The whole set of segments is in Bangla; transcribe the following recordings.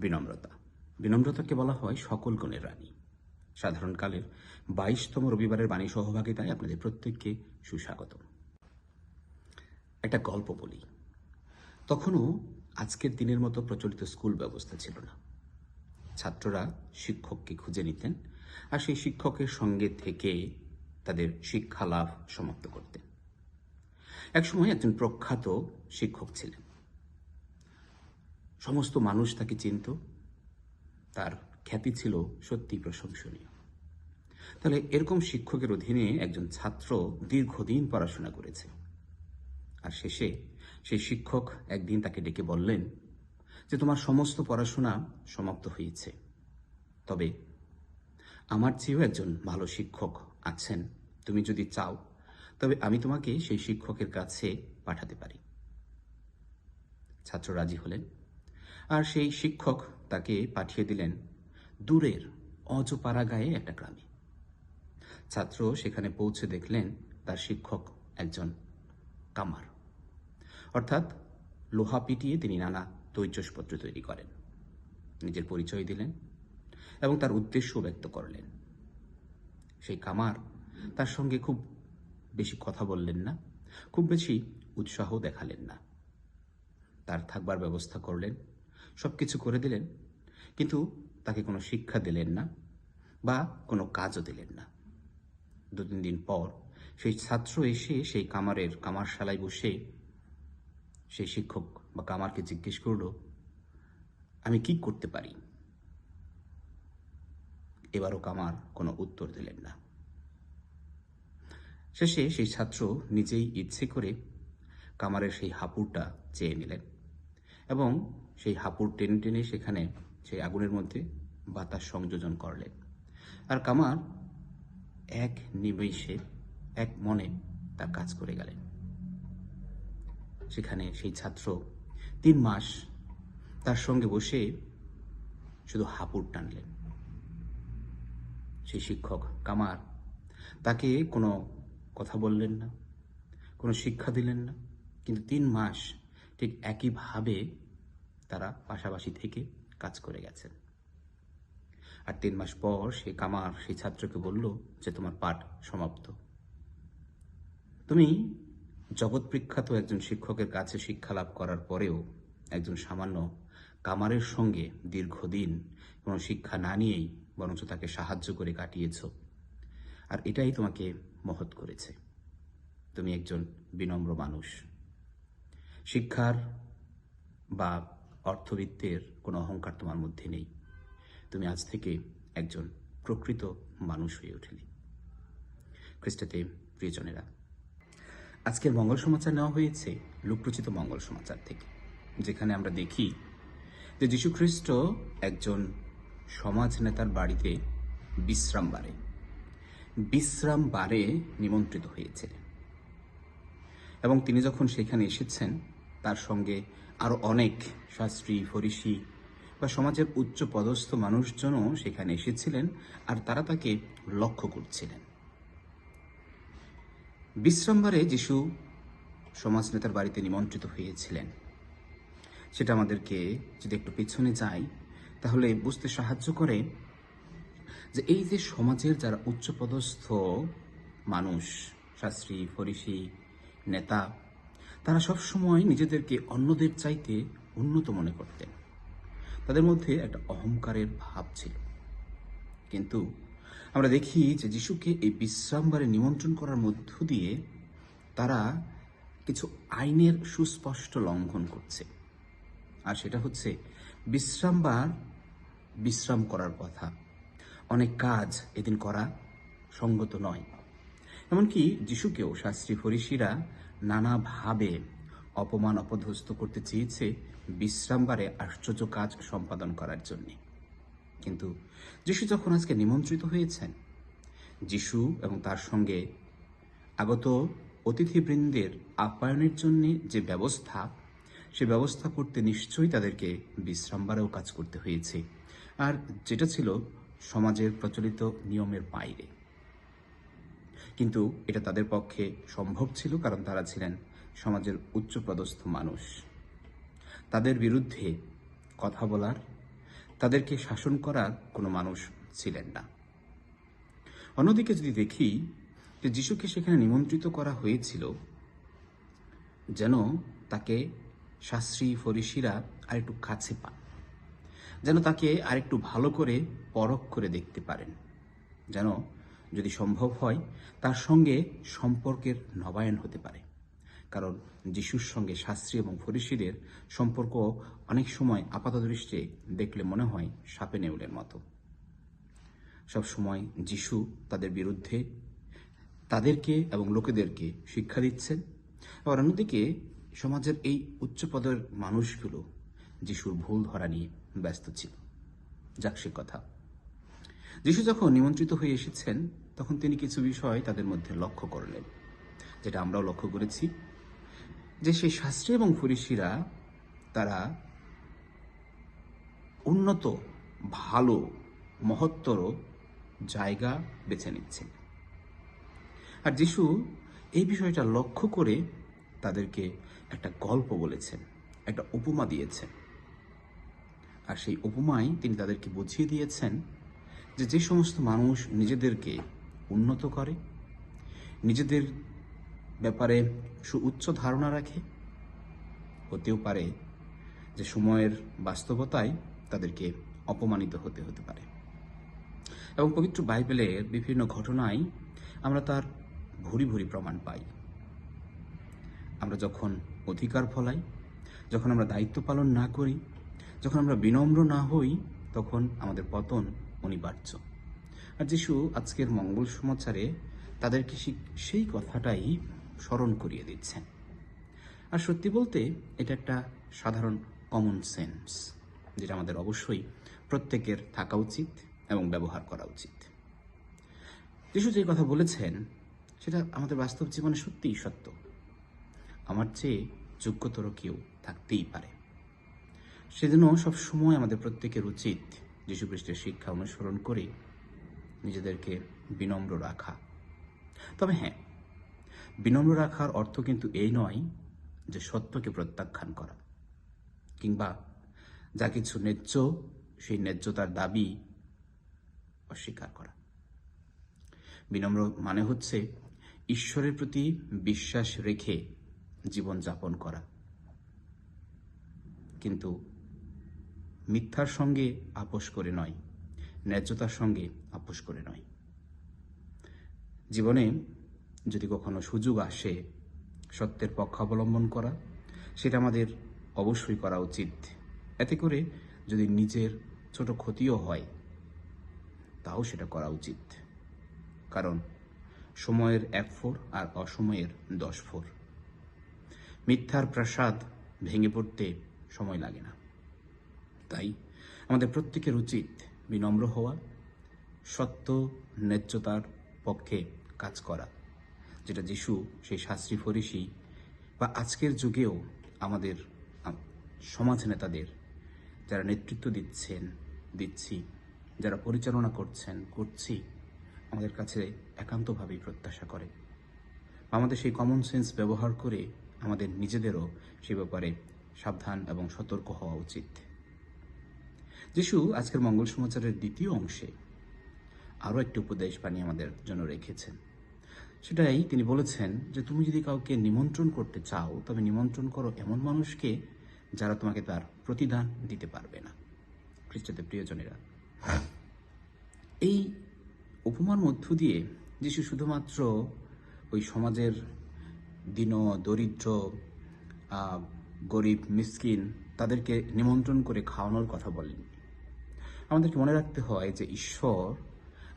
বিনম্রতা। বিনম্রতাকে বলা হয় সকল গুণের রানী। সাধারণকালের বাইশতম রবিবারের বাণী সহভাগিতায় আপনাদের প্রত্যেককে সুস্বাগত একটা গল্প বলি। তখনও আজকের দিনের মতো প্রচলিত স্কুল ব্যবস্থা ছিল না। ছাত্ররা শিক্ষককে খুঁজে নিতেন আর সেই শিক্ষকের সঙ্গে থেকে তাদের শিক্ষা লাভ সমাপ্ত করতেন। একসময় একজন প্রখ্যাত শিক্ষক ছিলেন। সমস্ত মানুষ তাকে চিনত। তার খ্যাতি ছিল সত্যি প্রশংসনীয়। তাহলে এরকম শিক্ষকের অধীনে একজন ছাত্র দীর্ঘদিন পড়াশোনা করেছে। আর শেষে সেই শিক্ষক একদিন তাকে ডেকে বললেন যে, তোমার সমস্ত পড়াশোনা সমাপ্ত হয়েছে। তবে আমার চেয়েও একজন ভালো শিক্ষক আছেন। তুমি যদি চাও, তবে আমি তোমাকে সেই শিক্ষকের কাছে পাঠাতে পারি ছাত্র রাজি হলেন। আর সেই শিক্ষক তাকে পাঠিয়ে দিলেন দূরের অজপাড়া গায়ে একটা গ্রামে। ছাত্র সেখানে পৌঁছে দেখলেন তার শিক্ষক একজন কামার। অর্থাৎ লোহা পিটিয়ে তিনি নানা তৈজসপত্র তৈরি করেন। নিজের পরিচয় দিলেন এবং তার উদ্দেশ্য ব্যক্ত করলেন। সেই কামার তার সঙ্গে খুব বেশি কথা বললেন না, খুব বেশি উৎসাহ দেখালেন না। তার থাকবার ব্যবস্থা করলেন সব কিছু করে দিলেন, কিন্তু তাকে কোনো শিক্ষা দিলেন না বা কোনো কাজও দিলেন না। দু তিন দিন পর সেই ছাত্র এসে সেই কামারের কামারশালায় বসে সেই শিক্ষক বা কামারকে জিজ্ঞেস করল, আমি কি করতে পারি? এবারও কামার কোনো উত্তর দিলেন না। শেষে সেই ছাত্র নিজেই ইচ্ছে করে কামারের সেই হাপুরটা চেয়ে নিলেন এবং সেই হাপুর টেনে টেনে সেখানে সেই আগুনের মধ্যে বাতাস সংযোজন করলেন আর কামার এক নিমেষে, এক মনে তার কাজ করে গেলেন। সেখানে সেই ছাত্র তিন মাস তার সঙ্গে বসে শুধু হাপুর টানলেন। সেই শিক্ষক কামার তাকে কোনো কথা বললেন না, কোনো শিক্ষা দিলেন না। কিন্তু তিন মাস ঠিক একইভাবে তারা পাশাপাশি থেকে কাজ করে গেছেন। আর তিন মাস পর সে কামার, সেই ছাত্রকে বলল যে, তোমার পাঠ সমাপ্ত। তুমি জগৎ বিখ্যাত একজন শিক্ষকের কাছে শিক্ষা লাভ করার পরেও একজন সামান্য কামারের সঙ্গে দীর্ঘদিন কোনো শিক্ষা না নিয়েই বরঞ্চ তাকে সাহায্য করে কাটিয়েছ। আর এটাই তোমাকে মহৎ করেছে। তুমি একজন বিনম্র মানুষ। শিক্ষার বা অর্থবিত্তের কোনো অহংকার তোমার মধ্যে নেই। তুমি আজ থেকে একজন প্রকৃত মানুষ হয়ে উঠলে খ্রিস্টাতে প্রিয়জনেরা আজকের মঙ্গল সমাচার নেওয়া হয়েছে লোকরচিত মঙ্গল সমাচার থেকে, যেখানে আমরা দেখি যে যীশুখ্রিস্ট একজন সমাজ নেতার বাড়িতে বিশ্রাম বারে। বিশ্রাম বারে নিমন্ত্রিত হয়েছিলেন এবং তিনি যখন সেখানে এসেছেন, তার সঙ্গে আরও অনেক শাস্ত্রী, ফরিসি বা সমাজের উচ্চ পদস্থ মানুষজনও সেখানে এসেছিলেন আর তারা তাকে লক্ষ্য করছিলেন। বিশ্রামবারে যিশু সমাজ নেতার বাড়িতে নিমন্ত্রিত হয়েছিলেন। সেটা আমাদেরকে যদি একটু পেছনে যাই তাহলে বুঝতে সাহায্য করে যে এই যে সমাজের যারা উচ্চপদস্থ মানুষ, শাস্ত্রী, ফরিসি, নেতা তারা সবসময় নিজেদেরকে অন্যদের চাইতে উন্নত মনে করতেন। তাদের মধ্যে একটা অহংকারের ভাব ছিল। কিন্তু আমরা দেখি যে যিশুকে এই বিশ্রামবারে নিমন্ত্রণ করার মধ্য দিয়ে তারা কিছু আইনের সুস্পষ্ট লঙ্ঘন করছে। আর সেটা হচ্ছে বিশ্রামবার বিশ্রাম করার কথা। অনেক কাজ এদিন করা সঙ্গত নয়। এমনকি যিশুকেও শাস্ত্রী ফরিসিরা নানাভাবে অপমান অপধস্ত করতে চেয়েছে বিশ্রামবারে আশ্চর্য কাজ সম্পাদন করার জন্যে। কিন্তু যিশু যখন আজকে নিমন্ত্রিত হয়েছেন, যিশু এবং তার সঙ্গে আগত অতিথিবৃন্দের আপ্যায়নের জন্য যে ব্যবস্থা, সে ব্যবস্থা করতে নিশ্চয়ই তাদেরকে বিশ্রামবারেও কাজ করতে হয়েছে। আর যেটা ছিল সমাজের প্রচলিত নিয়মের বাইরে। কিন্তু এটা তাদের পক্ষে সম্ভব ছিল কারণ তারা ছিলেন সমাজের উচ্চপদস্থ মানুষ। তাদের বিরুদ্ধে কথা বলার, তাদেরকে শাসন করার কোনো মানুষ ছিলেন না। অন্যদিকে যদি দেখি যে যিশুকে সেখানে নিমন্ত্রিত করা হয়েছিল, যেন তাকে শাস্ত্রী ফরিসিরা আরেকটু কাছে পান, যেন তাকে আরেকটু ভালো করে পরখ করে দেখতে পারেন, যেন যদি সম্ভব হয়, তার সঙ্গে সম্পর্কের নবায়ন হতে পারে। কারণ যিশুর সঙ্গে শাস্ত্রী এবং ফরিসিদের সম্পর্ক অনেক সময় আপাতদৃষ্টে দেখলে মনে হয় সাপে নেউলের মতো। সব সময় যিশু তাদের বিরুদ্ধে তাদেরকে এবং লোকেদেরকে শিক্ষা দিচ্ছেন। আবার অন্যদিকে সমাজের এই উচ্চপদের মানুষগুলো যিশুর ভুল ধরা নিয়ে ব্যস্ত ছিল। যাক সে কথা। যিশু যখন নিমন্ত্রিত হয়ে এসেছেন, তখন তিনি কিছু বিষয় তাদের মধ্যে লক্ষ্য করলেন, যেটা আমরাও লক্ষ্য করেছি, যে সেই শাস্ত্রী এবং ফরিসিরা তারা উন্নত, ভালো, মহত্তর জায়গা বেছে নিচ্ছেন। আর যিশু এই বিষয়টা লক্ষ্য করে তাদেরকে একটা গল্প বলেছেন, একটা উপমা দিয়েছেন। আর সেই উপমায় তিনি তাদেরকে বুঝিয়ে দিয়েছেন যে যে সমস্ত মানুষ নিজেদেরকে উন্নত করে, নিজেদের ব্যাপারে সুউচ্চ ধারণা রাখে, হতেও পারে যে সময়ের বাস্তবতায় তাদেরকে অপমানিত হতে হতে পারে। এবং পবিত্র বাইবেলের বিভিন্ন ঘটনায় আমরা তার ভুরি ভুরি প্রমাণ পাই। আমরা যখন অধিকার ফলাই, যখন আমরা দায়িত্ব পালন না করি, যখন আমরা বিনম্র না হই, তখন আমাদের পতন অনিবার্য। আর যিশু আজকের মঙ্গল সমাচারে তাদেরকে সেই- কথাটাই স্মরণ করিয়ে দিচ্ছেন। আর সত্যি বলতে এটা একটা সাধারণ কমন সেন্স যেটা আমাদের অবশ্যই প্রত্যেকের থাকা উচিত এবং ব্যবহার করা উচিত। যিশু যে কথা বলেছেন, সেটা আমাদের বাস্তব জীবনে সত্যিই সত্য। আমার চেয়ে যোগ্যতর কেউ থাকতেই পারে। সেজন্য সব সময় আমাদের প্রত্যেকের উচিত যীশু খ্রিস্টের শিক্ষা অনুসরণ করে নিজেদেরকে বিনম্র রাখা। তবে হ্যাঁ বিনম্র রাখার অর্থ কিন্তু এই নয় যে সত্যকে প্রত্যাখ্যান করা, কিংবা যা কিছু ন্যায্য, সেই ন্যায্যতার দাবি অস্বীকার করা। বিনম্র মানে হচ্ছে ঈশ্বরের প্রতি বিশ্বাস রেখে জীবন যাপন করা। কিন্তু মিথ্যার সঙ্গে আপোষ করে নয়, ন্যায্যতার সঙ্গে আপোষ করে নয়। জীবনে যদি কখনো সুযোগ আসে সত্যের পক্ষ অবলম্বন করা, সেটা আমাদের অবশ্যই করা উচিত। এতে করে যদি নিজের ছোট ক্ষতিও হয়, তাও সেটা করা উচিত। কারণ সময়ের এক ফোর আর অসময়ের দশ ফোর মিথ্যার প্রাসাদ ভেঙে পড়তে সময় লাগে না। তাই আমাদের প্রত্যেকের উচিত বিনম্র হওয়া, সত্য, ন্যায্যতার পক্ষে কাজ করা, যেটা যিশু সেই শাস্ত্রী ফরিসি বা আজকের যুগেও আমাদের, আম- সমাজ নেতাদের যারা নেতৃত্ব দিচ্ছেন, দিচ্ছি, যারা পরিচালনা করছেন, করছি, আমাদের কাছে একান্তভাবেই প্রত্যাশা করে। আমাদের সেই কমন সেন্স ব্যবহার করে আমাদের নিজেদেরও সে ব্যাপারে সাবধান এবং সতর্ক হওয়া উচিত। যিশু আজকের মঙ্গল সমাচারের দ্বিতীয় অংশে আরও একটি উপদেশ বানিয়ে আমাদের জন্য রেখেছেন। সেটাই তিনি বলেছেন যে, তুমি যদি কাউকে নিমন্ত্রণ করতে চাও, তবে নিমন্ত্রণ করো এমন মানুষকে যারা তোমাকে তার প্রতিদান দিতে পারবে না। খ্রিস্টাদের প্রিয়জনেরা। এই উপমার মধ্য দিয়ে যিশু শুধুমাত্র ওই সমাজের দীন, দরিদ্র গরিব, মিসকিন তাদেরকে নিমন্ত্রণ করে খাওয়ানোর কথা বলেন। আমাদেরকে মনে রাখতে হয় যে ঈশ্বর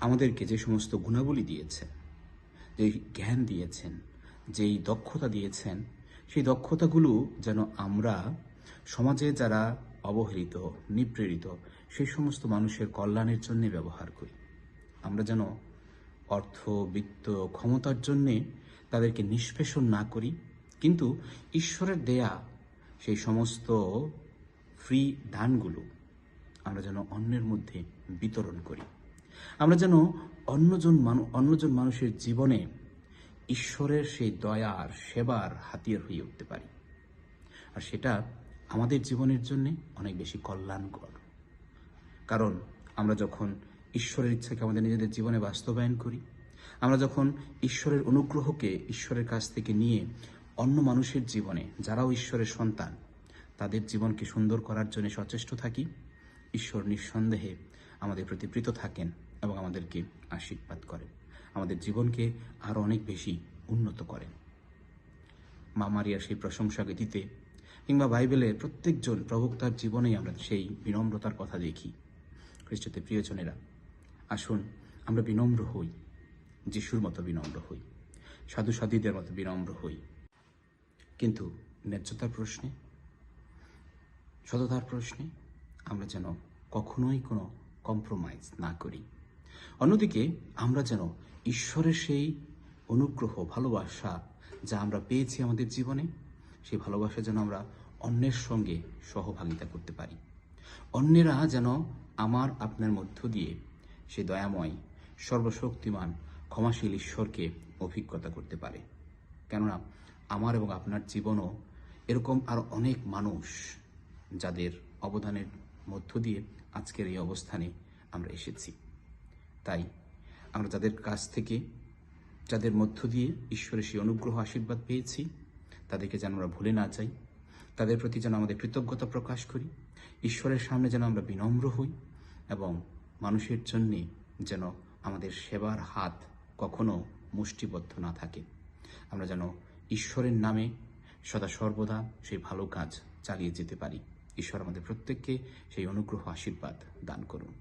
আমাদেরকে যে সমস্ত গুণাবলী দিয়েছেন যে জ্ঞান দিয়েছেন, যেই দক্ষতা দিয়েছেন, সেই দক্ষতাগুলো যেন আমরা সমাজে যারা অবহেলিত নিপ্রেরিত সেই সমস্ত মানুষের কল্যাণের জন্য ব্যবহার করি। আমরা যেন অর্থ, বিত্ত, ক্ষমতার জন্যে তাদেরকে নিষ্পেষণ না করি, কিন্তু ঈশ্বরের দেয়া সেই সমস্ত ফ্রি দানগুলো আমরা যেন অন্যের মধ্যে বিতরণ করি। আমরা যেন অন্যজন মানু, অন্যজন মানুষের জীবনে ঈশ্বরের সেই দয়ার সেবার হাতিয়ার হয়ে উঠতে পারি। আর সেটা আমাদের জীবনের জন্যে অনেক বেশি কল্যাণকর। কারণ আমরা যখন ঈশ্বরের ইচ্ছাকে আমাদের নিজেদের জীবনে বাস্তবায়ন করি, আমরা যখন ঈশ্বরের অনুগ্রহকে ঈশ্বরের কাছ থেকে নিয়ে অন্য মানুষের জীবনে, যারাও ঈশ্বরের সন্তান, তাদের জীবনকে সুন্দর করার জন্য সচেষ্ট থাকি ঈশ্বর নিঃসন্দেহে আমাদের প্রতি প্রীত থাকেন এবং আমাদেরকে আশীর্বাদ করেন। আমাদের জীবনকে আরও অনেক বেশি উন্নত করেন। মা মারিয়ার সেই প্রশংসা গীতিতে কিংবা বাইবেলের প্রত্যেকজন প্রবক্তার জীবনেই আমরা সেই বিনম্রতার কথা দেখি। খ্রিস্টতে প্রিয়জনেরা, আসুন আমরা বিনম্র হই, যিশুর মতো বিনম্র হই, সাধু সাধীদের মতো বিনম্র হই। কিন্তু ন্যায্যতার প্রশ্নে? সততার প্রশ্নে? আমরা যেন কখনোই কোনো কম্প্রোমাইজ না করি। অন্যদিকে, আমরা যেন ঈশ্বরের সেই অনুগ্রহ, ভালোবাসা যা আমরা পেয়েছি আমাদের জীবনে সেই ভালোবাসা যেন আমরা অন্যের সঙ্গে সহভাগিতা করতে পারি। অন্যেরা যেন আমার, আপনার মধ্য দিয়ে সে দয়াময়, সর্বশক্তিমান, ক্ষমাশীল ঈশ্বরকে অভিজ্ঞতা করতে পারে। কেননা, আমার এবং আপনার জীবনও এরকম আর অনেক মানুষ যাদের অবদানের মধ্য দিয়ে আজকের এই অবস্থানে আমরা এসেছি। তাই আমরা যাদের কাছ থেকে, যাদের মধ্য দিয়ে ঈশ্বরের সেই অনুগ্রহ, আশীর্বাদ পেয়েছি, তাদেরকে যেন আমরা ভুলে না যাই, তাদের প্রতি যেন আমাদের কৃতজ্ঞতা প্রকাশ করি, ঈশ্বরের সামনে যেন আমরা বিনম্র হই এবং মানুষের জন্যে যেন আমাদের সেবার হাত কখনো মুষ্টিবদ্ধ না থাকে। আমরা যেন ঈশ্বরের নামে সদা সর্বদা সেই ভালো কাজ চালিয়ে যেতে পারি। ঈশ্বর আমাদের প্রত্যেককে সেই অনুগ্রহ আশীর্বাদ দান করুন।